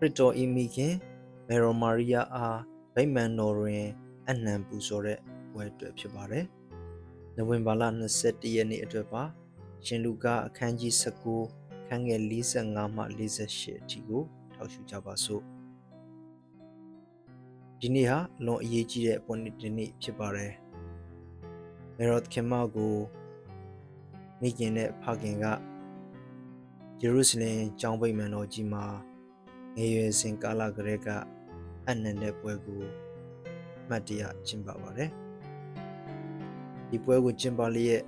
ခရစ်တော်ဤမိခင်မေရိုမာရီယာအားဗိမာန်တော်တွင်အနှံပူဇော်တဲ့ပွဲအတွက်ဖြစ်ပါတယ်။နိုဝင်ဘာလ21ရက်နေ့အတွက်ပါရှင်လူကာအခန်းကြီး19ခန်းငယ်45မှ48အထိကိုထောက်ရှုကြပါစို့။ဒီနေ့ဟာလွန်အရေးကြီးတဲ့ပွဲနေ့တစ်နေ့ဖြစ်ပါတယ်။မေရော့ခင်မကိုမိခင်နဲ့ဖခင်ကယေရုရှလင်ကျောင်းဗိမာန်တော်ကြီးမှာ ငယ်ရွယ်စဉ်ကာလကလေးကအနန္တပွဲကိုမှတ်တရကျင်းပပါတယ်။ဒီပွဲကိုကျင်းပလျက်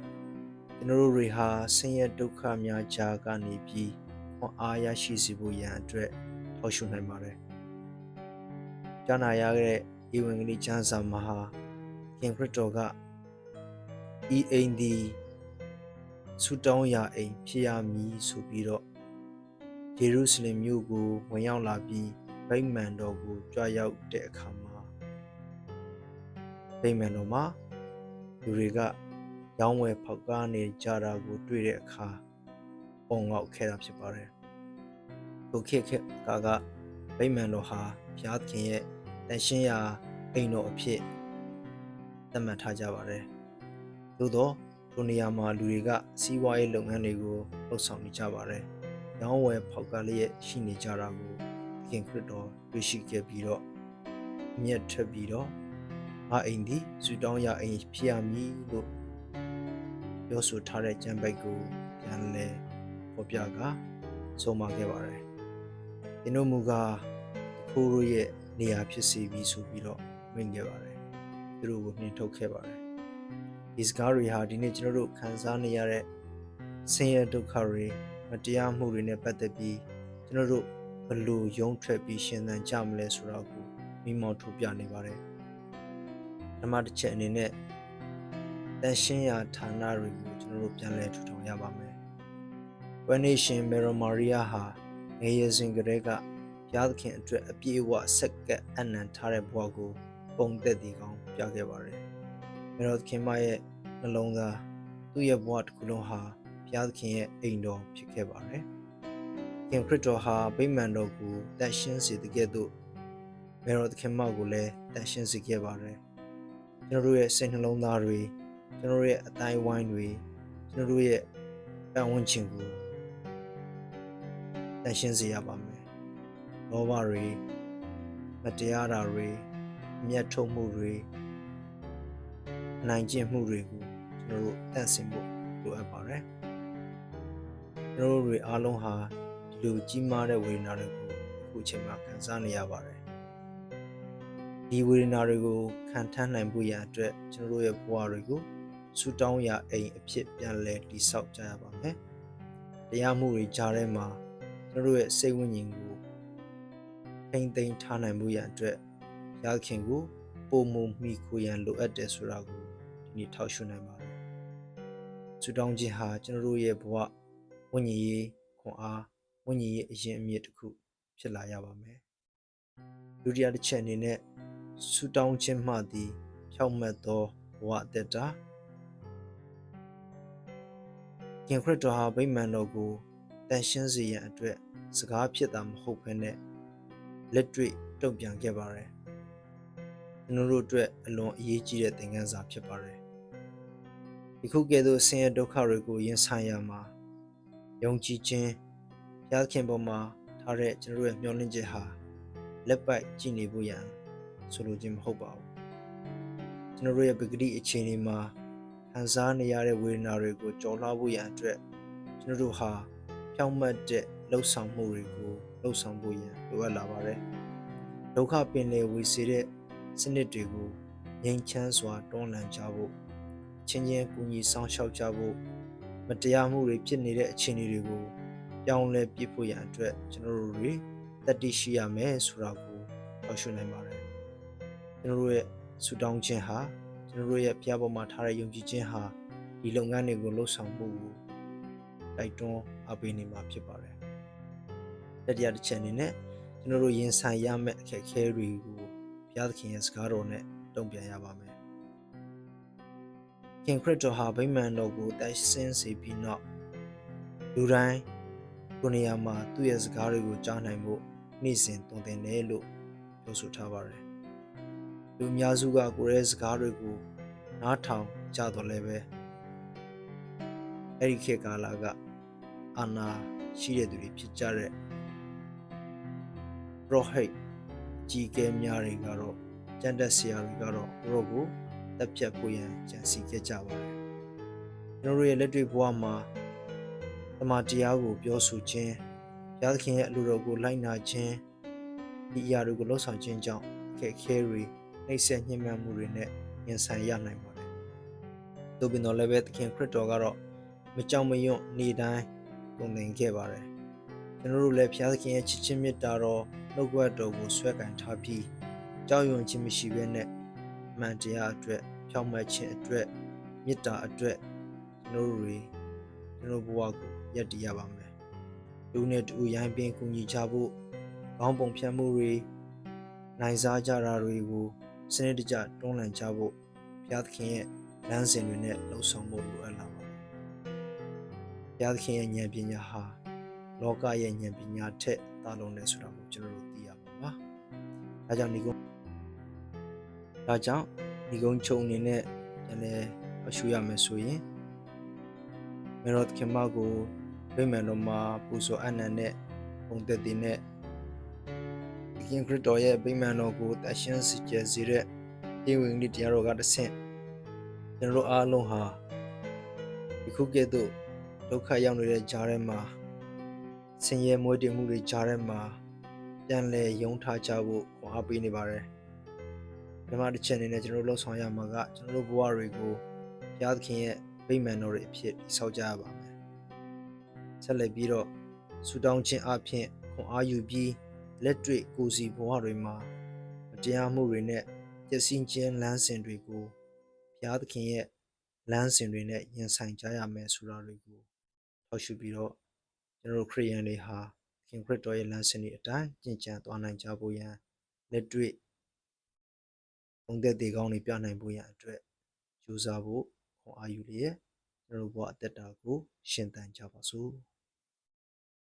ကျွန်တော်တို့တွေဟာဆင်းရဲဒုက္ခများကြားကနေပြီးခွန်အားရရှိစေဖို့ရန်အတွက်ထောက်ရှုနိုင်ပါတယ်။ကြားနာရတဲ့ဧဝံဂေလိကျမ်းစာမှာဟာခင်ခရစ်တော်ကဤအိမ်ဒီဆူတောင်းရာအိမ်ဖြစ်ရမည်ဆိုပြီးတော့ ယေရုရှလင်မြို့ကိုဝင်ရောက်လာပြီးဗိမာန်တော်ကိုကြွရောက်တဲ့အခါမှာဗိမာန်တော်မှာလူတွေကရောင်းဝယ်ဖောက်ကားနေကြတာကိုတွေ့တဲ့အခါပုံငေါက်ခဲ့တာဖြစ်ပါတယ်။ဒုခေတ်ခေတ်ကကဗိမာန်တော်ဟာဘုရားခင်ရဲ့တန်ရှင်းရာအိမ်တော်အဖြစ်သတ်မှတ်ထားကြပါတယ်။သို့သောထိုနေရာမှာလူတွေကစီးပွားရေးလုပ်ငန်းတွေကိုလှုပ်ဆောင်နေကြပါတယ်။ ရောင်းဝယ်ဖောက်ကားလျက်ရှိနေကြတာကိုသခင်ခရစ်တော်တွေ့ရှိခဲ့ပြီးတော့အမျက်ထွက်ပြီးတော့ငါအိမ်သည်ဇူတောင်းရအိမ်ဖြစ်ရမည်လို့ပြောဆိုထားတဲ့ကျမ်းပိုက်ကိုပြန်လဲဖော်ပြကဆုံးမခဲ့ပါတယ်။ဒီနိုမူကခိုးရရဲ့နေရာဖြစ်စီပြီးဆိုပြီးတော့ဝင်ခဲ့ပါတယ်။သူတို့ကိုနှင်ထုတ်ခဲ့ပါတယ်။ဒီစကားတွေဟာဒီနေ့ကျွန်တော်တို့ခံစားနေရတဲ့ဆင်းရဲဒုက္ခတွေ မတရားမှုတွေနဲ့ပတ်သက်ပြီးကျွန်တော်တို့ဘလို့ယုံထွက်ပြီးရှင်သန်ကြမလဲဆိုတော့ကိုမိမောင်းထုတ်ပြနေပါတယ်။ဓမ္မတစ်ချက်အနေနဲ့တန်ရှင်းရာဌာနတွေကိုကျွန်တော်တို့ပြန်လည်ထူထောင်ရပါမယ်။ဝဲနေရှင်မေရိုမာရီယာဟာငယ်ရစဉ်ကတည်းကဘုရားသခင်အတွက်အပြည့်အဝဆက်ကပ်အနံထားတဲ့ဘဝကိုပုံသက်တည်ကောင်းပြခဲ့ပါတယ်။မေရိုသခင်မရဲ့နှလုံးသားသူ့ရဲ့ဘဝတစ်ခုလုံးဟာ ဘုရားသခင်ရဲ့အိမ်တော်ဖြစ်ခဲ့ပါတယ်။ခင်ခရစ်တော်ဟာဗိမာန်တော်ကိုတန်ရှင်းစေတဲ့ကဲ့သို့မေရိုသခင်မကိုလည်းတန်ရှင်းစေခဲ့ပါတယ်။ကျွန်တော်တို့ရဲ့စိတ်နှလုံးသားတွေကျွန်တော်တို့ရဲ့အတိုင်းဝိုင်းတွေကျွန်တော်တို့ရဲ့ပတ်ဝန်းကျင်ကိုတန်ရှင်းစေရပါမယ်။လောဘတွေမတရားတာတွေအမျက်ထုတ်မှုတွေအနိုင်ကျင့်မှုတွေကိုကျွန်တော်တို့တန့်စင်ဖို့လိုအပ်ပါတယ်။ ကျွန်တော်တို့တွေအားလုံးဟာဒီလိုကြီးမားတဲ့ဝေဒနာတွေကိုအခုချိန်မှာခံစားနေရပါတယ်။ဒီဝေဒနာတွေကိုခံထမ်းနိုင်ဖို့ရန်အတွက်ကျွန်တော်တို့ရဲ့ဘဝတွေကိုဆူတောင်းရာအိမ်အဖြစ်ပြန်လဲတိဆောက်ကြရပါမယ်။တရားမှုတွေကြားထဲမှာကျွန်တော်တို့ရဲ့စိတ်ဝိညာဉ်ကိုထိမ့်သိမ်းထားနိုင်မှုရန်အတွက်ရခင်ကိုပုံမမိခိုရန်လိုအပ်တယ်ဆိုတာကိုဒီနေ့ထောက်ရှုနိုင်ပါတယ်။ဆူတောင်းခြင်းဟာကျွန်တော်တို့ရဲ့ဘဝ ဝိညာဉ်ရေးခွန်အားဝိညာဉ်ရေးအရင်အမြစ်တစ်ခုဖြစ်လာရပါမယ်။ဒုတိယတစ်ချက်အနေနဲ့ဆူတောင်းခြင်းမှသည်ဖြောက်မှတ်သောဘဝအသက်တာခင်ခရစ်တော်ဟာဗိမာန်တော်ကိုတန်ရှင်းစေရန်အတွက်စကားဖြစ်တာမဟုတ်ဘဲနဲ့လက်တွေ့တုံ့ပြန်ခဲ့ပါတယ်ကျွန်တော်တို့အတွက်အလွန်အရေးကြီးတဲ့သင်ခန်းစာဖြစ်ပါတယ်ဒီခုကဲ့သို့ဆင်းရဲဒုက္ခတွေကိုရင်ဆိုင်ရမှာ ယုံကြည်ခြင်းဘုရားခင်ပေါ်မှာထားတဲ့ကျွန်တော်တို့ရဲ့မျှော်လင့်ချက်ဟာလက်ပိုက်ကြည့်နေဖို့ရန်ဆိုလိုခြင်းမဟုတ်ပါဘူးကျွန်တော်တို့ရဲ့ပဂတိအခြေအနေမှာခံစားနေရတဲ့ဝေဒနာတွေကိုကြော်လွှားဖို့ရန်အတွက်ကျွန်တော်တို့ဟာဖြောင့်မတ်တဲ့လှုပ်ဆောင်မှုတွေကိုလှုပ်ဆောင်ဖို့ရန်လိုအပ်လာပါတယ်ဒုက္ခပင်လေဝေစေတဲ့စနစ်တွေကိုငြိမ်းချမ်းစွာတွန်းလှန်ကြဖို့ချင်းချင်းကူညီဆောင်ရှောက်ကြဖို့ မတရားမှုတွေဖြစ်နေတဲ့အခြေအနေတွေကိုပြောင်းလဲပြဖို့ရန်အတွက်ကျွန်တော်တို့တွေတတိရှိရမယ်ဆိုတာကိုဟောရှုနိုင်ပါတယ်ကျွန်တော်တို့ရဲ့ဆူတောင်းခြင်းဟာကျွန်တော်တို့ရဲ့ဘုရားပေါ်မှာထားတဲ့ယုံကြည်ခြင်းဟာဒီလုပ်ငန်းတွေကိုလှုပ်ဆောင်မှုကိုတိုက်တွန်းအပေးနေမှာဖြစ်ပါတယ်။တတိယတစ်ချက်အနေနဲ့ကျွန်တော်တို့ရင်ဆိုင်ရမယ့်အခက်အခဲတွေကိုဘုရားသခင်ရဲ့စကားတော်နဲ့တုံ့ပြန်ရပါမယ်။ ခင်ခရစ်တော်ဟာဗိမာန်တော်ကိုတိုက်ဆင်းစေပြီးနောက်လူတိုင်းကိုနေရာမှာသူ့ရဲ့စကားတွေကိုကြားနိုင်ဖို့နေ့စဉ်တုံသင်တယ်လို့ပြောဆိုထားပါတယ်လူအများစုကကိုရဲစကားတွေကိုနားထောင်ကြတော့လည်းပဲအဲ့ဒီခေတ်ကာလကအာနာရှိတဲ့သူတွေဖြစ်ကြတဲ့ pro hate ကြီးကဲများတွေကတော့ကြံတက်ဆရာတွေကတော့တို့ကို တက်ပြတ်ကိုရန်ကြံစီခဲ့ကြပါတယ်ကျွန်တော်တို့ရဲ့လက်တွေ့ဘဝမှာတမန်တရားကိုပြောဆိုခြင်းဘုရားသခင်ရဲ့အလိုတော်ကိုလိုက်နာခြင်းဒီအရာတွေကိုလှုပ်ဆောင်ခြင်းကြောင့်အခက်အခဲတွေနှိပ်စက်ညှဉ်းပန်းမှုတွေနဲ့ရင်ဆိုင်ရနိုင်ပါတယ်။သို့ပြင်တော်လည်းပဲသခင်ခရစ်တော်ကတော့မကြောက်မရွံ့နေတိုင်းပုံသင်ခဲ့ပါတယ်။ကျွန်တော်တို့လည်းဘုရားသခင်ရဲ့ချစ်ချင်းမေတ္တာတော်နှုတ်ကပတ်တော်ကိုဆွဲကင်ထားပြီးကြောက်ရွံ့ခြင်းမရှိဘဲနဲ့အ မှန်တရားအတွက်ဖြောင့်မတ်ခြင်းအတွက်မေတ္တာအတွက်ကျွန်တော်တို့တွေကျွန်တော်ဘဝကိုယက်တည်ရပါမယ်။လူနဲ့တူရိုင်းပင်ကူညီကြဖို့ခေါင်းပုံဖြတ်မှုတွေနိုင်စားကြတာတွေကိုစနစ်တကျတွန်းလှန်ကြဖို့ဘုရားသခင်ရဲ့လမ်းစဉ်တွေနဲ့လှုပ်ဆောင်ဖို့လိုအပ်လာပါတယ်။ဘုရားသခင်ရဲ့ဉာဏ်ပညာဟာလောကရဲ့ဉာဏ်ပညာထက်သာလွန်တယ်ဆိုတာကိုကျွန်တော်တို့သိရပါပါ။ဒါကြောင့်ဒီကုန်း ဒါကြောင့်ဒီကုန်းချုံအနေနဲ့ပြန်လဲအရှုရမယ်ဆိုရင်မေရောသခင်မကိုဗိမာန်တော်မှာပူဇော်အနန္နဲ့ပုံသက်တည်နဲ့သခင်ခရစ်တော်ရဲ့ဗိမာန်တော်ကိုတန်ရှင်းစေကြစေတဲ့ဒီဝင်လေးတရားတော်ကတဆင့်ကျွန်တော်တို့အားလုံးဟာဒီခုကဲ့သို့ဒုက္ခရောက်နေတဲ့ကြားထဲမှာဆင်းရဲမွဲတေမှုတွေကြားထဲမှာပြန်လဲယုံထားကြဖို့ခွန်အားပေးနေပါတယ် ပထမတစ်ချက်အနေနဲ့ကျွန်တော်တို့လှုပ်ဆောင်ရမှာကကျွန်တော်တို့ဘဝတွေကိုဘုရားသခင်ရဲ့ဗိမာန်တော်တွေအဖြစ်ဆောက်ကြရပါမယ်ဆက်လက်ပြီးတော့ဆူတောင်းခြင်းအပြင်ခွန်အားယူပြီးလက်တွေ့ကိုယ်စီဘဝတွေမှာမတရားမှုတွေနဲ့ပျက်စီးခြင်းလမ်းစဉ်တွေကိုဘုရားသခင်ရဲ့လမ်းစဉ်တွေနဲ့ရင်ဆိုင်ကြရမယ်ဆိုတာတွေကိုထောက်ရှုပြီးတော့ကျွန်တော်တို့ခရိယန်တွေဟာသခင်ခရစ်တော်ရဲ့လမ်းစဉ်တွေအတိုင်းကျင့်ကြံသွားနိုင်ကြဖို့ရန်လက်တွေ့ ပုံသက်သေးကောင်းတွေပြနိုင်ဖို့ရန်အတွက်ကြိုးစားဖို့ခွန်အားယူလျက်ကျွန်တော်တို့ဘဝအသက်တာကိုရှင်သန်ကြပါစို့